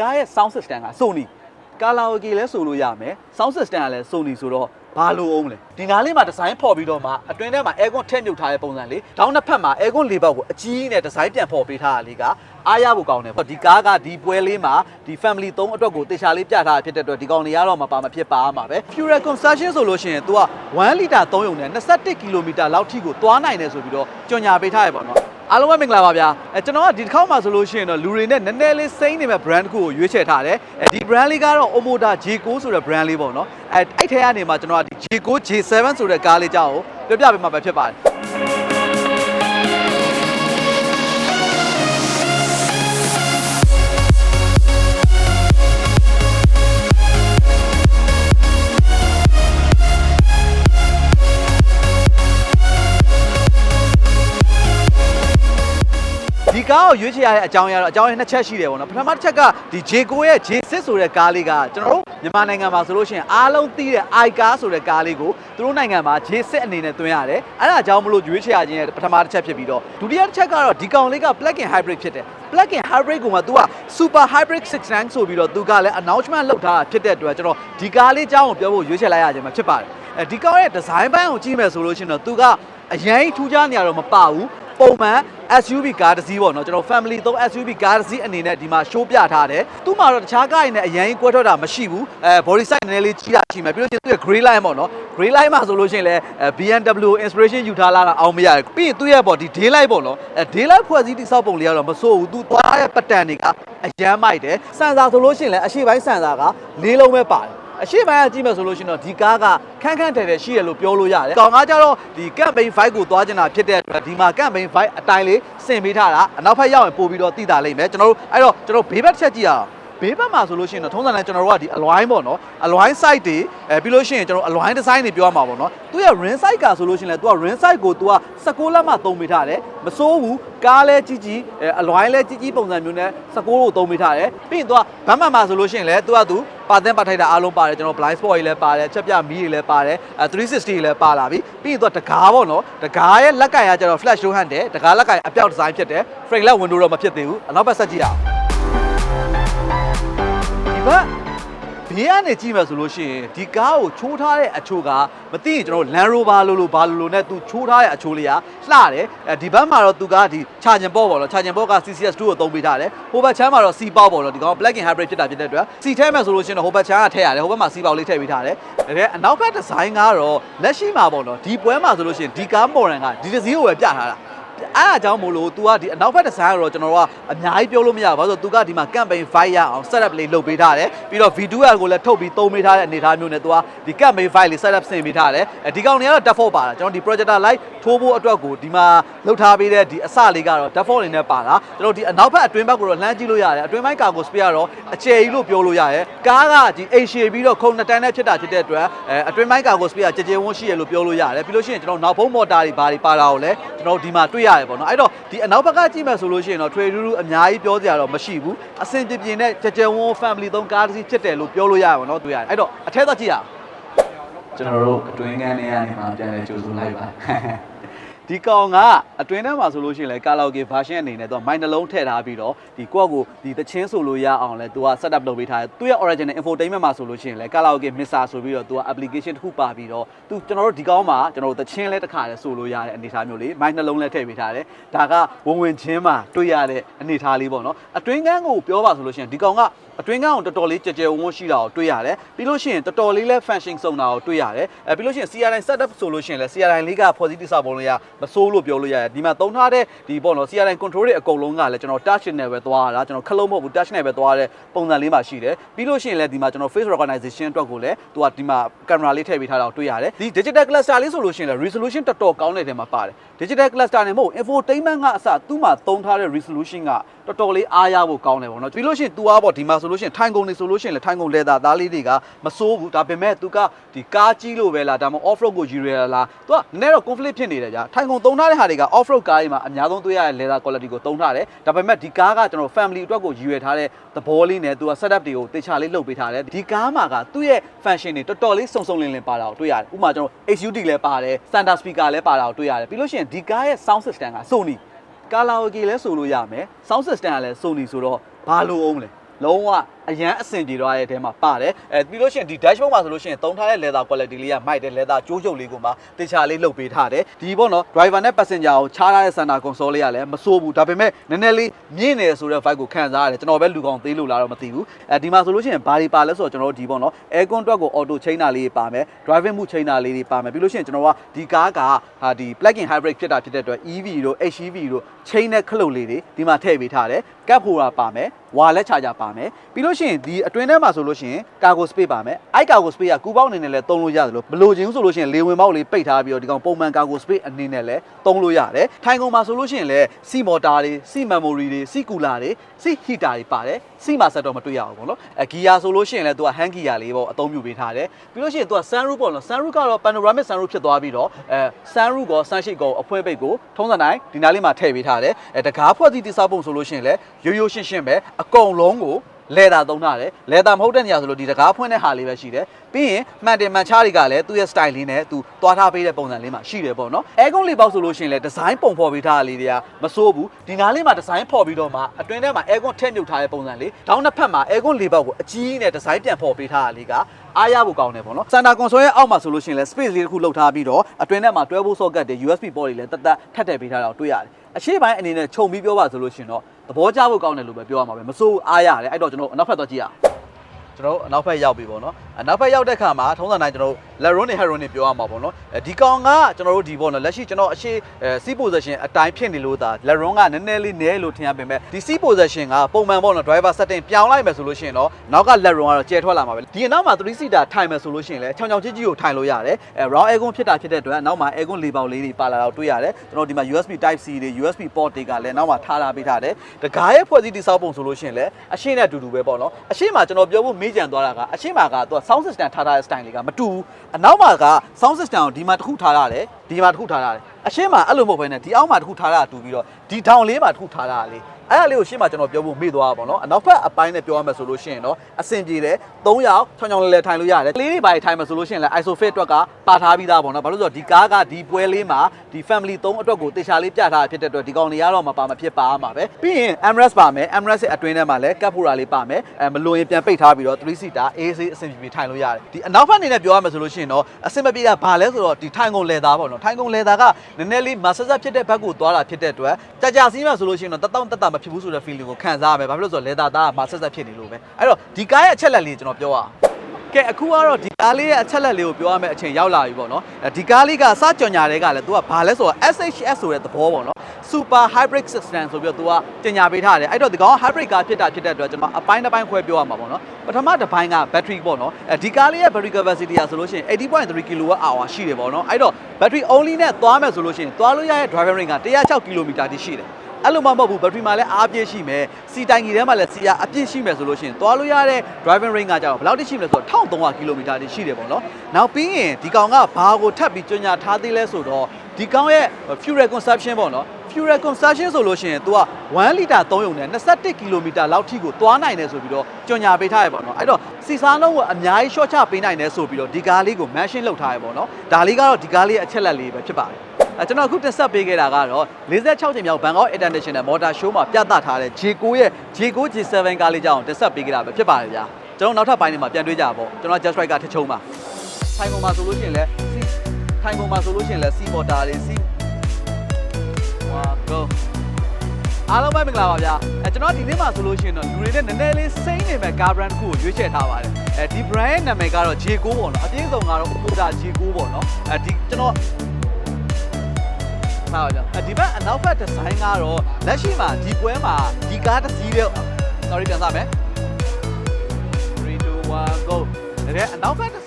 ကားရဲ့ sound system က Sony ကာလာအိုကေလည်းဆိုလို့ရမယ် sound system ကလည်း Sony ဆိုတော့ဘာလို့အောင်လဲဒီနားလေးမှာဒီဇိုင်းဖော်ပြီးတော့မှအတွင်းထဲမှာ aircon ထည့်မြုပ်ထားတဲ့ပုံစံလေးတောင်းနှစ်ဖက်မှာ aircon လေးပေါက်ကိုအကြီးနဲ့ဒီဇိုင်းပြန်ဖော်ပေးထားတာလေးကအားရဖို့ကောင်းတယ်ဒီကားကဒီပွဲလေးမှာဒီ family 3အတွက်ကိုတေချာလေးပြထားတာဖြစ်တဲ့အတွက်ဒီကောင်လေးကတော့မပါမဖြစ်ပါမှာပဲ Pure Construction ဆိုလို့ရှိရင် तू က1လီတာ3ယုံနဲ့21ကီလိုမီတာလောက်ထိကိုသွားနိုင်တယ်ဆိုပြီးတော့ကြော်ညာပေးထားရပါတော့ အားလုံးပဲမင်္ဂလာပါဗျာအဲကျွန်တော်ကဒီတစ်ခေါက်မှာဆိုလို့ရှိရင်တော့လူတွေနဲ့နည်းနည်းလေးစိမ့်နေမဲ့ brand တစ်ခုကိုရွေးချယ်ထားတယ်အဲဒီ brand လေးကတော့ Omoda J9 ဆိုတဲ့ brand လေးပေါ့နော်အဲအဲ့ထဲကနေမှကျွန်တော်ကဒီ J9 J7 ဆိုတဲ့ကားလေးကြောက်ကိုပြောပြပေးမှာပဲဖြစ်ပါတယ် ကားကိုရွေးချယ်ရတဲ့အကြောင်းအရာတော့အကြောင်းရင်းနှစ်ချက်ရှိတယ်ပေါ့နော်ပထမတစ်ချက်ကဒီ J9 ရဲ့ J6 ဆိုတဲ့ကားလေးကကျွန်တော်တို့မြန်မာနိုင်ငံမှာဆိုလို့ရှိရင်အားလုံးသိတဲ့ i ကားဆိုတဲ့ကားလေးကိုသူတို့နိုင်ငံမှာ J6 အနေနဲ့သွင်းရတယ်အဲ့ဒါကြောင့်မလို့ရွေးချယ်ရခြင်းရဲ့ပထမတစ်ချက်ဖြစ်ပြီးတော့ဒုတိယတစ်ချက်ကတော့ဒီကောင်လေးက plug-in hybrid ဖြစ်တယ် plug-in hybrid ကိုမှ तू က super hybrid 69ဆိုပြီးတော့ तू ကလည်း announcement လုပ်ထားတာဖြစ်တဲ့အတွက်ကျွန်တော်ဒီကားလေးအကြောင်းကိုပြောဖို့ရွေးချယ်လိုက်ရခြင်းမှာဖြစ်ပါတယ်အဲဒီကောင်ရဲ့ design ဘိုင်းကိုကြည့်မယ်ဆိုလို့ရှိရင်တော့ तू ကအရင်ထူးခြားနေရတော့မပါဘူး ပုံမှန် SUV ကားတစ်စီးပေါ့နော်ကျွန်တော် family သုံး SUV ကားတစ်စီးအနေနဲ့ဒီမှာ show ပြထားတယ်သူ့မှာတော့တခြားကားတွေနဲ့အရင်ကွဲထွက်တာမရှိဘူးအဲ body size နည်းနည်းလေးကြီးတာရှိမယ်ပြီးလို့ရှိရင်သူ့ရဲ့ gray line ပေါ့နော် gray line မှာဆိုလို့ရှိရင်လည်းအဲ BMW inspiration ယူထားလာတာအောင်မရတယ်ပြီးရင်သူ့ရဲ့ပေါ့ဒီ day light ပေါ့နော်အဲ day light ဖွဲ့စည်းတိစောက်ပုံလေးကတော့မစိုးဘူးသူသွားရဲ့ပတ်တန်တွေကအရမ်းမိုက်တယ်စံစာဆိုလို့ရှိရင်လည်းအရှိပိုင်းစံစာကလေးလုံးပဲပါတယ် အရှိပိုင်းကကြည့်မယ်ဆိုလို့ရှိရင်တော့ဒီကားကခန်းခန်းထဲထဲရှိရလို့ပြောလို့ရတယ်။ကောင်ကားကြတော့ဒီ campaign vibe ကိုသွားကျင်တာဖြစ်တဲ့အတွက်ဒီမှာ campaign vibe အတိုင်းလေးဆင်ပေးထားတာအနောက်ဘက်ရောက်ရင်ပို့ပြီးတော့တည်တာလိမ့်မယ်။ကျွန်တော်တို့အဲ့တော့ကျွန်တော်ဘေးဘက်တစ်ချက်ကြည့်ရအောင်။ဘေးဘက်မှာဆိုလို့ရှိရင်တော့ထုံးစံတိုင်းကျွန်တော်တို့ကဒီ align ပေါ့နော် align site တွေအဲပြီးလို့ရှိရင်ကျွန်တော် align design တွေပြောရမှာပေါ့နော်သူရဲ့ rim site ကဆိုလို့ရှိရင်လည်းသူက rim site ကိုသူက16လက်မှသုံးပေးထားတယ်မစိုးဘူးကားလဲကြီးကြီးအဲ align လဲကြီးကြီးပုံစံမျိုးနဲ့16ကိုသုံးပေးထားတယ်ပြီးရင်သူကဘမ်းမှန်မှာဆိုလို့ရှိရင်လည်းသူကသူ ပါတဲ့ပါထိုက်တာအားလုံးပါတယ်ကျွန်တော် blind spot တွေလည်းပါတယ်ချက်ပြမီးတွေလည်းပါတယ်အဲ360တွေလည်းပါလာပြီပြီးရင်သူကတကားပေါ့နော်တကားရဲ့လက်ကင်ကကျတော့ flash show hand တယ်တကားလက်ကင်အပြောက်ဒီဇိုင်းဖြစ်တယ် frame လက် window တော့မဖြစ်သေးဘူးအနောက်ဘက်ဆက်ကြည့်ရအောင်ဒီဘက် ဘေးကနေကြည့်မယ်ဆိုလို့ရှိရင်ဒီကားကိုချိုးထားတဲ့အချိုးကမသိရင်ကျွန်တော် Land Rover လို့လို့ဘာလို့လို့နဲ့သူချိုးထားတဲ့အချိုးလေးကလှတယ်အဲဒီဘက်မှာတော့သူကဒီ charging port ပေါ့နော် charging port က CCS2 ကိုသုံးပေးထားတယ်ဟိုဘက်ချမ်းမှာတော့ C ပေါက်ပေါ့နော်ဒီကောင် plug in hybrid ဖြစ်တာဖြစ်တဲ့အတွက် C ထဲမှာဆိုလို့ရှိရင်တော့ဟိုဘက်ချမ်းကထည့်ရတယ်ဟိုဘက်မှာ C ပေါက်လေးထည့်ပေးထားတယ်တကယ်အနောက်ဘက်ဒီဇိုင်းကတော့လက်ရှိမှာပေါ့နော်ဒီပွဲမှာဆိုလို့ရှိရင်ဒီကား model ကဒီတစ်စီးကိုပဲပြထားတာအဲ့အကြောင်းမို့လို့ तू ကဒီအနောက်ဘက်ဒီဇိုင်းကတော့ကျွန်တော်တို့ကအများကြီးပြောလို့မရဘူးဘာလို့လဲဆိုတော့ तू ကဒီမှာ campaign vibe ရအောင် setup လေးလုပ်ပေးထားတယ်ပြီးတော့ V2R ကိုလည်းထုတ်ပြီးသုံးပေးထားတဲ့အနေအထားမျိုးနဲ့ तू ကဒီ campaign vibe လေး setup ဆင်ပေးထားတယ်အဲဒီကောင်တွေကတော့ default ပါတာကျွန်တော်ဒီ projector light ထိုးဖို့အတွက်ကိုဒီမှာလုပ်ထားပေးတဲ့ဒီအစလေးကတော့ default အနေနဲ့ပါတာကျွန်တော်ဒီအနောက်ဘက်အတွင်းဘက်ကိုတော့လှမ်းကြည့်လို့ရတယ်အတွင်းပိုင်းကာကို spare ကတော့အကျယ်ကြီးလို့ပြောလို့ရတယ်ကားကဒီ H ပြီးတော့ခုံနှစ်တန်းနဲ့ဖြစ်တာဖြစ်တဲ့အတွက်အဲအတွင်းပိုင်းကာကို spare ကြည်ကြဲဝန်းရှိရလို့ပြောလို့ရတယ်ပြီးလို့ရှိရင်ကျွန်တော်နောက်ဖုံးမော်တာတွေဘာတွေပါတာကိုလည်းကျွန်တော်ဒီမှာတွေ့ရတယ် ်ပေါ့နော်အဲ့တော့ဒီအနောက်ဘက်ကကြည့်မယ်ဆိုလို့ရှိရင်တော့ထွေထူးထူးအများကြီးပြောစရာတော့မရှိဘူးအဆင်ပြေပြေနဲ့ကြကြဝန်း family သုံးကားတစ်စီးဖြစ်တယ်လို့ပြောလို့ရတယ်ပေါ့နော်တွေ့ရတယ်အဲ့တော့အထက်သက်ကြည့်ရအောင်ကျွန်တော်တို့အတွင်းကန်းထဲကနေမှပြန်လဲကြိုဆိုလိုက်ပါ ဒီကောင်ကအတွင်းထဲမှာဆိုလို့ရှိရင်လဲကာလာအိုကေ version အနေနဲ့သူကမိုင်းနှလုံးထည့်ထားပြီးတော့ဒီကိုယ့်ကိုဒီတချင်းဆိုလို့ရအောင်လဲသူက setup လုပ်ပေးထားတယ်သူရဲ့ original infotainment မှာဆိုလို့ရှိရင်လဲကာလာအိုကေ mixer ဆိုပြီးတော့သူက application တစ်ခုပါပြီးတော့သူကျွန်တော်တို့ဒီကောင်မှာကျွန်တော်တို့တချင်းလဲတစ်ခါလဲဆိုလို့ရတဲ့အနေအထားမျိုးလေးမိုင်းနှလုံးလဲထည့်ပေးထားတယ်ဒါကဝင်ဝင်ချင်းမှာတွေ့ရတဲ့အနေအထားလေးပေါ့နော်အတွင်းကန်းကိုပြောပါဆိုလို့ရှိရင်ဒီကောင်ကအတွင်းကန်းကိုတော်တော်လေးကြကြဝန်းရှိတာကိုတွေ့ရတယ်ပြီးလို့ရှိရင်တော်တော်လေးလဲ function စုံတာကိုတွေ့ရတယ်အဲပြီးလို့ရှိရင် CRI setup ဆိုလို့ရှိရင်လဲ CRI လေးကဖွဲ့စည်းတိစောက်ပုံလေးကမစိုးလို့ပြောလို့ရတယ်ဒီမှာသုံးထားတဲ့ဒီပေါ့နော် CRI control တွေအကုန်လုံးကလည်းကျွန်တော် touch နဲ့ပဲသွားတာကျွန်တော်ခလုံးမဟုတ်ဘူး touch နဲ့ပဲသွားတဲ့ပုံစံလေးမှာရှိတယ်ပြီးလို့ရှိရင်လဲဒီမှာကျွန်တော် face recognition အတွက်ကိုလည်းသူကဒီမှာ camera လေးထည့်ပေးထားတာကိုတွေ့ရတယ်ဒီ digital cluster လေးဆိုလို့ရှိရင်လဲ resolution တော်တော်ကောင်းတဲ့ထဲမှာပါတယ် digital cluster နဲ့မဟုတ် infotainment ကအစသူ့မှာသုံးထားတဲ့ resolution ကတော်တော်လေးအားရဖို့ကောင်းတယ်ပေါ့နော်ပြီးလို့ရှိရင် तू อ่ะပေါ့ဒီမှာ ဆိုလို့ရှိရင်ထိုင်ကုန်တွေဆိုလို့ရှိရင်လည်းထိုင်ကုန်လေသာသားလေးတွေကမစိုးဘူးဒါပေမဲ့သူကဒီကားကြီးလိုပဲလားဒါမှမဟုတ် off road ကိုယူရလားသူကနည်းနည်းတော့ conflict ဖြစ်နေတယ်ကြာထိုင်ကုန်သုံးထားတဲ့ဟာတွေက off road ကားတွေမှာအများဆုံးတွေ့ရတဲ့လေသာ quality ကိုသုံးထားတယ်ဒါပေမဲ့ဒီကားကကျွန်တော် family အတွက်ကိုယူရထားတဲ့သဘောလေးနဲ့သူက setup တွေကိုတေချာလေးလုပ်ပေးထားတယ်ဒီကားမှာကသူ့ရဲ့ function တွေတော်တော်လေးစုံစုံလင်လင်ပါတာကိုတွေ့ရတယ်ဥပမာကျွန်တော် HUD လည်းပါတယ် standard speaker လည်းပါတာကိုတွေ့ရတယ်ပြီးလို့ရှိရင်ဒီကားရဲ့ sound system က Sony ကာလာโอเกလဲဆိုလို့ရမယ် sound system ကလည်း Sony ဆိုတော့ဘာလို့အောင်လဲ လုံးဝအရန်အဆင်ပြေသွားတဲ့အထဲမှာပါတယ်အဲပြီးလို့ရှိရင်ဒီ dashboard မှာဆိုလို့ရှိရင်သုံးထားတဲ့ leather quality လေးကမိုက်တယ် leather ကြိုးချုပ်လေးကိုမှတေချာလေးလုပ်ပေးထားတယ်ဒီပေါ့နော် driver နဲ့ passenger ကိုချားထားတဲ့ center console လေးကလည်းမစိုးဘူးဒါပေမဲ့နည်းနည်းလေးမြင့်နေဆိုတဲ့ vibe ကိုခံစားရတယ်ကျွန်တော်ပဲလူကောင်သေးလို့လားတော့မသိဘူးအဲဒီမှာဆိုလို့ရှိရင်ဘာတွေပါလဲဆိုတော့ကျွန်တော်တို့ဒီပေါ့နော် aircon အတွက်ကို auto chain တာလေးပါမယ် driving မှု chain တာလေးတွေပါမယ်ပြီးလို့ရှိရင်ကျွန်တော်ကဒီကားကဟာဒီ plug-in hybrid ဖြစ်တာဖြစ်တဲ့အတွက် EV တို့ HEV တို့ chain နဲ့ခလုတ်လေးတွေဒီမှာထည့်ပေးထားတယ်ကပ်ဖိုတာပါမယ် ဝါလက်ချာချာပါမယ်ပြီးလို့ရှိရင်ဒီအတွင်းထဲမှာဆိုလို့ရှိရင် cargo space ပါမယ်အဲ့ cargo space ကကူပေါက်အနေနဲ့လည်းသုံးလို့ရတယ်လို့မလိုချင်ဘူးဆိုလို့ရှိရင်လေဝင်ပေါက်လေးပိတ်ထားပြီးတော့ဒီကောင်ပုံမှန် cargo space အနေနဲ့လည်းသုံးလို့ရတယ်ထိုင်ကုန်မှာဆိုလို့ရှိရင်လည်းစီမော်တာတွေစီ memory တွေစီကူလာတွေစီ heater တွေပါတယ်စီမှာဆက်တော့မတွေ့ရဘူးပေါ့နော်အဲ gear ဆိုလို့ရှိရင်လည်းသူက hand gear လေးပေါ့အသုံးပြုပေးထားတယ်ပြီးလို့ရှိရင်သူက sunroof ပေါ့နော် sunroof ကတော့ panoramic sunroof ဖြစ်သွားပြီးတော့အဲ sunroof ကော sunshade ကောအဖွဲပိတ်ကိုထုံးစံတိုင်းဒီနားလေးမှာထည့်ပေးထားတယ်အဲတကားဖွဲ့စည်းတိစောက်ပုံဆိုလို့ရှိရင်လည်းရိုးရိုးရှင်းရှင်းပဲအကုန်လုံးကိုလဲတာသုံးထားတယ်လဲတာမဟုတ်တဲ့နေရာဆိုလို့ဒီတကားဖွင့်တဲ့ဟာလေးပဲရှိတယ်ပြီးရင်မှန်တယ်မှန်ချားတွေကလည်းသူ့ရဲ့ style လေးနဲ့သူသွားထားပေးတဲ့ပုံစံလေးမှာရှိတယ်ပေါ့နော်အဲကွန်လေးပေါက်ဆိုလို့ရှိရင်လည်းဒီဇိုင်းပုံဖော်ပေးထားတာလေးတွေကမစိုးဘူးဒီနားလေးမှာဒီဇိုင်းဖော်ပြီးတော့မှအတွင်းထဲမှာအဲကွန်ထည့်မြုပ်ထားတဲ့ပုံစံလေးတောင်းနှစ်ဖက်မှာအဲကွန်လေးပေါက်ကိုအကြီးနဲ့ဒီဇိုင်းပြန်ဖော်ပေးထားတာလေးကအားရဖို့ကောင်းတယ်ပေါ့နော်စန်တာကွန်ဆိုရဲ့အောက်မှာဆိုလို့ရှိရင်လည်း space လေးတစ်ခုလောက်ထားပြီးတော့အတွင်းထဲမှာတွဲဖို့ socket တွေ USB port တွေလည်းတက်တက်ထပ်ထည့်ပေးထားတာကိုတွေ့ရတယ် အရှိပိုင်းအနေနဲ့ခြုံပြီးပြောပါဆိုလို့ရှိရင်တော့သဘောကျဖို့ကောင်းတယ်လို့ပဲပြောရမှာပဲမစိုးအားရတယ်အဲ့တော့ကျွန်တော်အနောက်ဖက်သွားကြည့်ရအောင်ကျွန်တော်အနောက်ဖက်ရောက်ပြီပေါ့နော်အနောက်ဖက်ရောက်တဲ့ခါမှာထုံးစံတိုင်းကျွန်တော်လက်ရွန်းနဲ့ဟက်ရွန်းနဲ့ပြောရမှာပေါ့နော်ဒီကောင်ကကျွန်တော်တို့ဒီပေါ့နော်လက်ရှိကျွန်တော်အရှိစီး position အတိုင်းဖြစ်နေလို့ဒါလက်ရွန်းကနည်းနည်းလေးနည်းလို့ထင်ရပေမဲ့ဒီစီး position ကပုံမှန်ပေါ့နော် driver setting ပြောင်းလိုက်မယ်ဆိုလို့ရှိရင်တော့နောက်ကလက်ရွန်းကတော့ကျဲထွက်လာမှာပဲဒီအနောက်မှာ3 seater ထိုင်မယ်ဆိုလို့ရှိရင်လည်းချောင်ချောင်ကြီးကြီးကိုထိုင်လို့ရတယ်အဲ round aircon ဖြစ်တာဖြစ်တဲ့အတွက်နောက်မှာ aircon လေးပေါက်လေးတွေပါလာတော့တွေ့ရတယ်ကျွန်တော်ဒီမှာ USB type C တွေ USB port တွေကလည်းနောက်မှာထားလာပေးထားတယ်တကားရဲ့ဖွဲ့စည်းတိစောက်ပုံဆိုလို့ရှိရင်လည်းအရှိနဲ့အတူတူပဲပေါ့နော်အရှိမှာကျွန်တော်ပြောဖို့မေးကြံသွားတာကအရှိမှာကသူက sound system ထားထားတဲ့ style လေးကမတူဘူးအနောက်မှာက sound system ကိုဒီမှာတစ်ခုထားရတယ်ဒီမှာတစ်ခုထားရတယ်အရှိမှာအဲ့လိုမဟုတ်ဘဲနဲ့ဒီအောက်မှာတစ်ခုထားတာတူပြီးတော့ဒီထောင်လေးမှာတစ်ခုထားတာလေ အဲ့ဒါလေးကိုရှင်းမှာကျွန်တော်ပြောဖို့မေ့သွားတာပေါ့နော်အနောက်ဘက်အပိုင်းနဲ့ပြောရမယ်ဆိုလို့ရှိရင်တော့အဆင်ပြေတယ်၃ယောက်ချောင်းချောင်းလဲလဲထိုင်လို့ရတယ်ကလေးတွေပါထိုင်မယ်ဆိုလို့ရှိရင်လည်း isofit အတွက်ကပါထားပြီးသားပေါ့နော်ဘာလို့လဲဆိုတော့ဒီကားကဒီပွဲလေးမှာဒီ family ၃အတွက်ကိုတေချာလေးပြထားတာဖြစ်တဲ့အတွက်ဒီကောင်တွေကတော့မပါမဖြစ်ပါမှာပဲပြီးရင် Emirates ပါမယ် Emirates ရဲ့အတွင်းထဲမှာလည်းကပ်ဖူရာလေးပါမယ်အဲမလို့ရင်ပြန်ပိတ်ထားပြီးတော့3 seater AC အဆင်ပြေပြေထိုင်လို့ရတယ်ဒီအနောက်ဘက်အနေနဲ့ပြောရမယ်ဆိုလို့ရှိရင်တော့အဆင်မပြေတာဘာလဲဆိုတော့ဒီထိုင်ကုန်လေသားပေါ့နော်ထိုင်ကုန်လေသားကနည်းနည်းလေးမဆက်ဆက်ဖြစ်တဲ့ဘက်ကိုသွားတာဖြစ်တဲ့အတွက်ကြာကြာစီးမှဆိုလို့ရှိရင်တော့တတောင့်တက်တာမဖြစ်ဘူးဆိုတဲ့ feeling ကိုခံစားရမယ်ဘာဖြစ်လို့လဲဆိုတော့လေသားသားကမဆက်ဆက်ဖြစ်နေလို့ပဲအဲ့တော့ဒီကားရဲ့အချက်လက်လေးကျွန်တော်ပြောရအောင်ကဲအခုကတော့ဒီကားလေးရဲ့အချက်လက်လေးကိုပြောရမယ့်အချိန်ရောက်လာပြီပေါ့နော်အဲဒီကားလေးကစကြော်ညာတဲ့ကလည်း तू ကဘာလဲဆိုတော့ SHS ဆိုတဲ့သဘောပေါ့နော် Super Hybrid System ဆိုပြီးတော့ तू ကတင်ညာပေးထားတယ်အဲ့တော့ဒီကောင်က hybrid ကားဖြစ်တာဖြစ်တဲ့အတွက်ကျွန်တော်အပိုင်းတစ်ပိုင်းခွဲပြောရမှာပေါ့နော်ပထမတစ်ပိုင်းက battery ပေါ့နော်အဲဒီကားလေးရဲ့ battery capacity ကဆိုလို့ရှိရင်80.3 kWh ရှိတယ်ပေါ့နော်အဲ့တော့ battery only နဲ့သွားမယ်ဆိုလို့ရှိရင်သွားလို့ရတဲ့ driving range က106 km တိရှိတယ် အဲ့လိုမှမဟုတ်ဘူးဘက်ထရီမှာလည်းအားပြည့်ရှိမယ်စီတိုင်ကြီးထဲမှာလည်းစီအားအပြည့်ရှိမယ်ဆိုလို့ရှိရင်သွားလို့ရတဲ့ driving range ကကြတော့ဘယ်လောက်တိရှိမလဲဆိုတော့1300 km တိရှိတယ်ပေါ့နော်နောက်ပြီးရင်ဒီကောင်ကဘာကိုထပ်ပြီးကြွညာထားသေးလဲဆိုတော့ဒီကောင်ရဲ့ fuel consumption ပေါ့နော် fuel consumption ဆိုလို့ရှိရင် तू က1လီတာသုံးရုံနဲ့21 km လောက်ထိကိုသွားနိုင်တယ်ဆိုပြီးတော့ကြွညာပေးထားရပေါ့နော်အဲ့တော့စီစားလုံးကိုအများကြီး short ချပေးနိုင်တယ်ဆိုပြီးတော့ဒီကားလေးကို mention လုပ်ထားရပေါ့နော်ဒါလေးကတော့ဒီကားလေးရဲ့အချက်လက်လေးပဲဖြစ်ပါတယ်အဲကျွန်တော်အခုတက်ဆက်ပေးခဲ့တာကတော့46ချိန်မြောက် Bangkok International Motor Show မှာပြသထားတဲ့ J9 ရဲ့ J9 J7 ကားလေးကြောင့်တက်ဆက်ပေးခဲ့တာပဲဖြစ်ပါတယ်ဗျာကျွန်တော်နောက်ထပ်ပိုင်းတွေမှာပြန်တွေ့ကြပါပေါ့ကျွန်တော် Just Right ကထချုံပါထိုင်ကုန်မှာဆိုလို့ရှိရင်လည်းထိုင်ကုန်မှာဆိုလို့ရှိရင်လည်း C motor လေး C ဝါ go အားလုံးပဲမင်္ဂလာပါဗျာအဲကျွန်တော်ဒီနေ့မှာဆိုလို့ရှိရင်တော့လူတွေနဲ့နည်းနည်းလေးစိမ့်နေမဲ့ကား brand တစ်ခုကိုရွေးချယ်ထားပါတယ်အဲဒီ brand ရဲ့နာမည်ကတော့ J9 ပေါ့နော်အပြည့်စုံကတော့ Oda J9 ပေါ့နော်အဲဒီကျွန်တော်မှာပါကြောဒီဘက်အနောက်ဘက်ဒီဇိုင်းကတော့လက်ရှိမှာဒီပွဲမှာဒီကားတစ်စီးတဲ့ sorry ပြန်စမယ်3 2 1 go ဒါတဲ့အနောက်ဘက်ဒီ